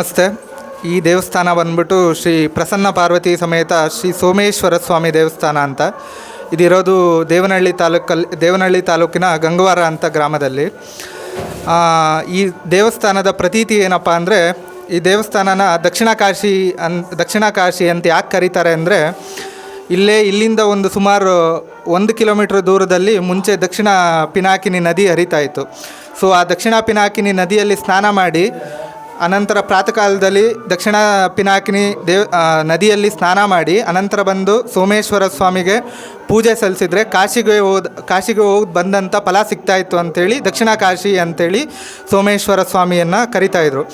ನಮಸ್ತೆ. ಈ ದೇವಸ್ಥಾನ ಬಂದ್ಬಿಟ್ಟು ಶ್ರೀ ಪ್ರಸನ್ನ ಪಾರ್ವತಿ ಸಮೇತ ಶ್ರೀ ಸೋಮೇಶ್ವರ ಸ್ವಾಮಿ ದೇವಸ್ಥಾನ ಅಂತ. ಇದಿರೋದು ದೇವನಹಳ್ಳಿ ತಾಲೂಕಲ್ಲಿ ದೇವನಹಳ್ಳಿ ತಾಲೂಕಿನ ಗಂಗವಾರ ಅಂತ ಗ್ರಾಮದಲ್ಲಿ. ಈ ದೇವಸ್ಥಾನದ ಪ್ರತೀತಿ ಏನಪ್ಪ ಅಂದರೆ, ಈ ದೇವಸ್ಥಾನನ ದಕ್ಷಿಣ ಕಾಶಿ ಅನ್ ದಕ್ಷಿಣ ಕಾಶಿ ಅಂತ ಯಾಕೆ ಕರೀತಾರೆ ಅಂದರೆ, ಇಲ್ಲೇ ಇಲ್ಲಿಂದ ಒಂದು ಸುಮಾರು ಒಂದು ಕಿಲೋಮೀಟ್ರ್ ದೂರದಲ್ಲಿ ಮುಂಚೆ ದಕ್ಷಿಣ ಪಿನಾಕಿನಿ ನದಿ ಹರಿತಾ ಇತ್ತು. ಸೊ, ಆ ದಕ್ಷಿಣ ಪಿನಾಕಿನಿ ನದಿಯಲ್ಲಿ ಸ್ನಾನ ಮಾಡಿ ಅನಂತರ ಪ್ರಾತಃ ಕಾಲದಲ್ಲಿ ದಕ್ಷಿಣ ಪಿನಾಕಿನಿ ದೇವ್ ನದಿಯಲ್ಲಿ ಸ್ನಾನ ಮಾಡಿ ಅನಂತರ ಬಂದು ಸೋಮೇಶ್ವರ ಸ್ವಾಮಿಗೆ ಪೂಜೆ ಸಲ್ಲಿಸಿದರೆ ಕಾಶಿಗೆ ಹೋದ, ಕಾಶಿಗೆ ಹೋಗಿ ಬಂದಂಥ ಫಲ ಸಿಗ್ತಾಯಿತ್ತು ಅಂತೇಳಿ ದಕ್ಷಿಣ ಕಾಶಿ ಅಂತೇಳಿ ಸೋಮೇಶ್ವರ ಸ್ವಾಮಿಯನ್ನು ಕರಿತಾಯಿದ್ರು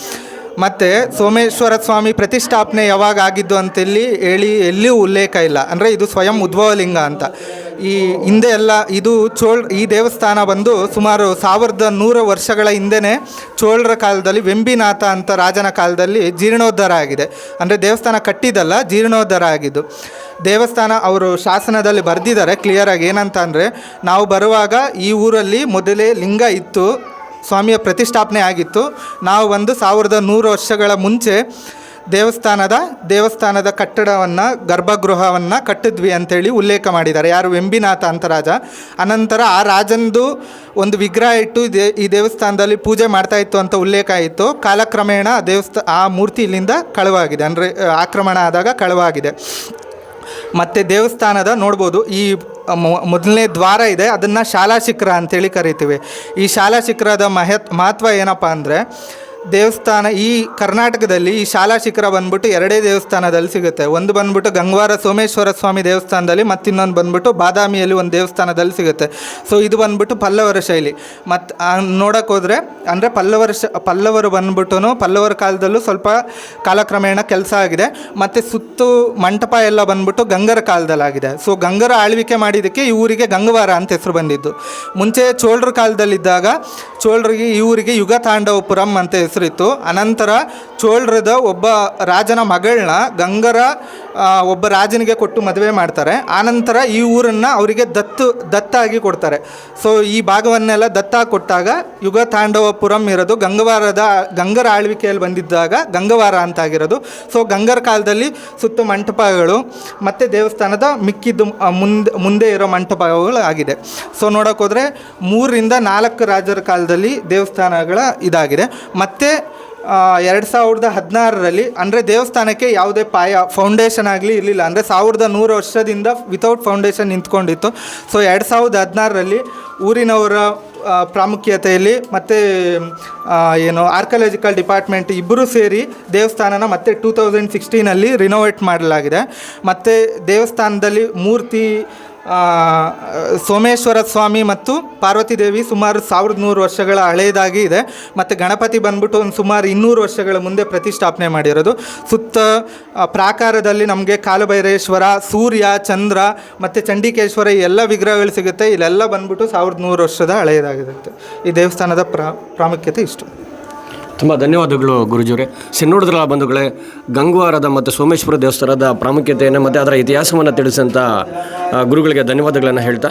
ಮತ್ತು ಸೋಮೇಶ್ವರ ಸ್ವಾಮಿ ಪ್ರತಿಷ್ಠಾಪನೆ ಯಾವಾಗ ಆಗಿದ್ದು ಅಂತೇಳಿ ಹೇಳಿ ಎಲ್ಲಿಯೂ ಉಲ್ಲೇಖ ಇಲ್ಲ. ಅಂದರೆ ಇದು ಸ್ವಯಂ ಉದ್ಭವಲಿಂಗ ಅಂತ. ಈ ಹಿಂದೆ ಎಲ್ಲ ಇದು ಚೋಳ್ ಈ ದೇವಸ್ಥಾನ ಬಂದು ಸುಮಾರು ಸಾವಿರದ ನೂರು ವರ್ಷಗಳ ಹಿಂದೆನೇ ಚೋಳರ ಕಾಲದಲ್ಲಿ ವೆಂಬಿನಾಥ ಅಂತ ರಾಜನ ಕಾಲದಲ್ಲಿ ಜೀರ್ಣೋದ್ಧಾರ ಆಗಿದೆ. ಅಂದರೆ ದೇವಸ್ಥಾನ ಕಟ್ಟಿದ್ದಲ್ಲ, ಜೀರ್ಣೋದ್ಧಾರ ಆಗಿದ್ದು. ದೇವಸ್ಥಾನ ಅವರು ಶಾಸನದಲ್ಲಿ ಬರೆದಿದ್ದಾರೆ ಕ್ಲಿಯರಾಗಿ ಏನಂತ ಅಂದರೆ ನಾವು ಬರುವಾಗ ಈ ಊರಲ್ಲಿ ಮೊದಲೇ ಲಿಂಗ ಇತ್ತು. ಸ್ವಾಮಿಯ ಪ್ರತಿಷ್ಠಾಪನೆ ಆಗಿತ್ತು. ನಾವು ಒಂದು ಸಾವಿರದ ನೂರು ವರ್ಷಗಳ ಮುಂಚೆ ದೇವಸ್ಥಾನದ ದೇವಸ್ಥಾನದ ಕಟ್ಟಡವನ್ನು, ಗರ್ಭಗೃಹವನ್ನು ಕಟ್ಟಿದ್ವಿ ಅಂತೇಳಿ ಉಲ್ಲೇಖ ಮಾಡಿದ್ದಾರೆ. ಯಾರು ವೆಂಬಿನಾಥ ಅಂತ ರಾಜ ಅನಂತರ ಆ ರಾಜಂದು ಒಂದು ವಿಗ್ರಹ ಇಟ್ಟು ದೇ, ಈ ದೇವಸ್ಥಾನದಲ್ಲಿ ಪೂಜೆ ಮಾಡ್ತಾ ಇತ್ತು ಅಂತ ಉಲ್ಲೇಖ ಆಯಿತು. ಕಾಲಕ್ರಮೇಣ ದೇವಸ್ಥ, ಆ ಮೂರ್ತಿ ಇಲ್ಲಿಂದ ಕಳವಾಗಿದೆ. ಅಂದರೆ ಆಕ್ರಮಣ ಆದಾಗ ಕಳವಾಗಿದೆ. ಮತ್ತು ದೇವಸ್ಥಾನದ ನೋಡ್ಬೋದು, ಈ ಮೊದಲನೇ ದ್ವಾರ ಇದೆ, ಅದನ್ನು ಶಾಲಾ ಶಿಖರ ಅಂತೇಳಿ ಕರಿತೀವಿ. ಈ ಶಾಲಾ ಶಿಖರದ ಮಹತ್, ಮಹತ್ವ ಏನಪ್ಪ ಅಂದರೆ ದೇವಸ್ಥಾನ ಈ ಕರ್ನಾಟಕದಲ್ಲಿ ಈ ಶಾಲಾ ಶಿಖರ ಬಂದ್ಬಿಟ್ಟು ಎರಡೇ ದೇವಸ್ಥಾನದಲ್ಲಿ ಸಿಗುತ್ತೆ. ಒಂದು ಬಂದ್ಬಿಟ್ಟು ಗಂಗವಾರ ಸೋಮೇಶ್ವರ ಸ್ವಾಮಿ ದೇವಸ್ಥಾನದಲ್ಲಿ ಮತ್ತಿನ್ನೊಂದು ಬಂದ್ಬಿಟ್ಟು ಬಾದಾಮಿಯಲ್ಲಿ ಒಂದು ದೇವಸ್ಥಾನದಲ್ಲಿ ಸಿಗುತ್ತೆ. ಸೊ ಇದು ಬಂದ್ಬಿಟ್ಟು ಪಲ್ಲವರ ಶೈಲಿ. ಮತ್ತು ನೋಡೋಕ್ಕೋದ್ರೆ ಹೋದರೆ ಅಂದರೆ ಪಲ್ಲವರ ಶ, ಪಲ್ಲವರು ಬಂದ್ಬಿಟ್ಟು ಪಲ್ಲವರ ಕಾಲದಲ್ಲೂ ಸ್ವಲ್ಪ ಕಾಲಕ್ರಮೇಣ ಕೆಲಸ ಆಗಿದೆ. ಮತ್ತು ಸುತ್ತು ಮಂಟಪ ಎಲ್ಲ ಬಂದ್ಬಿಟ್ಟು ಗಂಗರ ಕಾಲದಲ್ಲಾಗಿದೆ. ಸೊ ಗಂಗರ ಆಳ್ವಿಕೆ ಮಾಡಿದ್ದಕ್ಕೆ ಈ ಊರಿಗೆ ಗಂಗವಾರ ಅಂತ ಹೆಸರು ಬಂದಿದ್ದು. ಮುಂಚೆ ಚೋಳರ ಕಾಲದಲ್ಲಿದ್ದಾಗ ಚೋಳರಿಗೆ ಈ ಊರಿಗೆ ಯುಗ ತಾಂಡವಪುರಂ ಅಂತ ಹೆಸರಿತ್ತು. ಅನಂತರ ಚೋಳರದ ಒಬ್ಬ ರಾಜನ ಮಗಳನ್ನ ಗಂಗರ ಒಬ್ಬ ರಾಜನಿಗೆ ಕೊಟ್ಟು ಮದುವೆ ಮಾಡ್ತಾರೆ. ಆನಂತರ ಈ ಊರನ್ನು ಅವರಿಗೆ ದತ್ತು, ದತ್ತಾಗಿ ಕೊಡ್ತಾರೆ. ಸೊ ಈ ಭಾಗವನ್ನೆಲ್ಲ ದತ್ತ ಕೊಟ್ಟಾಗ ಯುಗ ತಾಂಡವಪುರಂ ಇರೋದು, ಗಂಗವಾರದ, ಗಂಗರ ಆಳ್ವಿಕೆಯಲ್ಲಿ ಬಂದಿದ್ದಾಗ ಗಂಗವಾರ ಅಂತ ಆಗಿರೋದು ಸೊ ಗಂಗರ ಕಾಲದಲ್ಲಿ ಸುತ್ತ ಮಂಟಪಗಳು, ಮತ್ತು ದೇವಸ್ಥಾನದ ಮಿಕ್ಕಿದ್ದು ಮುಂದೆ ಮುಂದೆ ಇರೋ ಮಂಟಪಗಳು ಆಗಿದೆ. ಸೊ ನೋಡೋಕ್ಕೋದ್ರೆ ಮೂರರಿಂದ ನಾಲ್ಕು ರಾಜರ ಕಾಲದಲ್ಲಿ ದೇವಸ್ಥಾನಗಳ ಇದಾಗಿದೆ. ಮತ್ತು ಎರಡು ಸಾವಿರದ ಹದಿನಾರರಲ್ಲಿ, ಅಂದರೆ ದೇವಸ್ಥಾನಕ್ಕೆ ಯಾವುದೇ ಪಾಯ ಫೌಂಡೇಶನ್ ಆಗಲಿ ಇರಲಿಲ್ಲ. ಅಂದರೆ ಸಾವಿರದ ನೂರು ವರ್ಷದಿಂದ ವಿತೌಟ್ ಫೌಂಡೇಶನ್ ನಿಂತ್ಕೊಂಡಿತ್ತು. ಸೊ ಎರಡು ಸಾವಿರದ ಹದಿನಾರರಲ್ಲಿ ಊರಿನವರ ಪ್ರಾಮುಖ್ಯತೆಯಲ್ಲಿ ಮತ್ತು ಏನು ಆರ್ಕಲಾಜಿಕಲ್ ಡಿಪಾರ್ಟ್ಮೆಂಟ್ ಇಬ್ಬರೂ ಸೇರಿ ದೇವಸ್ಥಾನನ ಮತ್ತೆ ಟೂ ತೌಸಂಡ್ ಸಿಕ್ಸ್ಟೀನಲ್ಲಿ ರಿನೋವೇಟ್ ಮಾಡಲಾಗಿದೆ. ಮತ್ತು ದೇವಸ್ಥಾನದಲ್ಲಿ ಮೂರ್ತಿ ಸೋಮೇಶ್ವರ ಸ್ವಾಮಿ ಮತ್ತು ಪಾರ್ವತಿ ದೇವಿ ಸುಮಾರು ಸಾವಿರದ ನೂರು ವರ್ಷಗಳ ಹಳೆಯದಾಗಿ ಇದೆ. ಮತ್ತು ಗಣಪತಿ ಬಂದ್ಬಿಟ್ಟು ಒಂದು ಸುಮಾರು ಇನ್ನೂರು ವರ್ಷಗಳ ಮುಂದೆ ಪ್ರತಿಷ್ಠಾಪನೆ ಮಾಡಿರೋದು. ಸುತ್ತ ಪ್ರಾಕಾರದಲ್ಲಿ ನಮಗೆ ಕಾಲಭೈರೇಶ್ವರ, ಸೂರ್ಯ, ಚಂದ್ರ ಮತ್ತು ಚಂಡಿಕೇಶ್ವರ ಈ ಎಲ್ಲ ವಿಗ್ರಹಗಳು ಸಿಗುತ್ತೆ. ಇಲ್ಲೆಲ್ಲ ಬಂದ್ಬಿಟ್ಟು ಸಾವಿರದ ನೂರು ವರ್ಷದ ಹಳೆಯದಾಗಿರುತ್ತೆ ಈ ದೇವಸ್ಥಾನದ ಪ್ರಾ, ಪ್ರಾಮುಖ್ಯತೆ ಇಷ್ಟು. ತುಂಬ ಧನ್ಯವಾದಗಳು ಗುರುಜಿಯವರೇ ಸರಿ ನೋಡಿದ್ರಲ್ಲ ಬಂಧುಗಳೇ, ಗಂಗವಾರದ ಮತ್ತು ಸೋಮೇಶ್ವರ ದೇವಸ್ಥಾನದ ಪ್ರಾಮುಖ್ಯತೆಯನ್ನು ಮತ್ತು ಅದರ ಇತಿಹಾಸವನ್ನು ತಿಳಿಸಂತ ಗುರುಗಳಿಗೆ ಧನ್ಯವಾದಗಳನ್ನು ಹೇಳ್ತಾ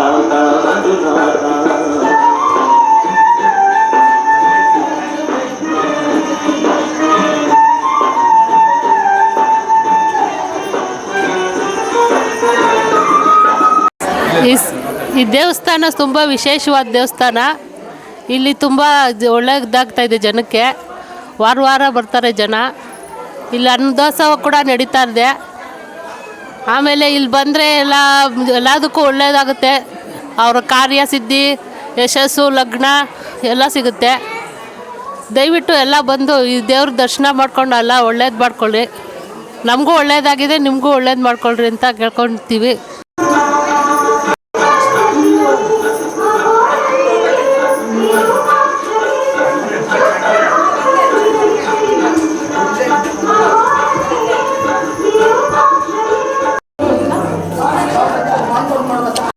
ಈ ದೇವಸ್ಥಾನ ತುಂಬ ವಿಶೇಷವಾದ ದೇವಸ್ಥಾನ. ಇಲ್ಲಿ ತುಂಬ ಒಳ್ಳೆಯದಾಗ್ತಾ ಇದೆ ಜನಕ್ಕೆ. ವಾರ ವಾರ ಬರ್ತಾರೆ ಜನ. ಇಲ್ಲಿ ಅನ್ನದೋತ್ಸವ ಕೂಡ ನಡೀತಾ ಇದೆ. ಆಮೇಲೆ ಇಲ್ಲಿ ಬಂದರೆ ಎಲ್ಲ, ಎಲ್ಲದಕ್ಕೂ ಒಳ್ಳೆಯದಾಗುತ್ತೆ ಅವರ ಕಾರ್ಯ ಸಿದ್ಧಿ ಯಶಸ್ಸು, ಲಗ್ನ ಎಲ್ಲ ಸಿಗುತ್ತೆ. ದಯವಿಟ್ಟು ಎಲ್ಲ ಬಂದು ಈ ದೇವ್ರ ದರ್ಶನ ಮಾಡ್ಕೊಂಡು ಎಲ್ಲ ಒಳ್ಳೇದು ಮಾಡ್ಕೊಳ್ಳಿ. ನಮಗೂ ಒಳ್ಳೇದಾಗಿದೆ, ನಿಮಗೂ ಒಳ್ಳೇದು ಮಾಡ್ಕೊಳ್ರಿ ಅಂತ ಕೇಳ್ಕೊಳ್ತೀವಿ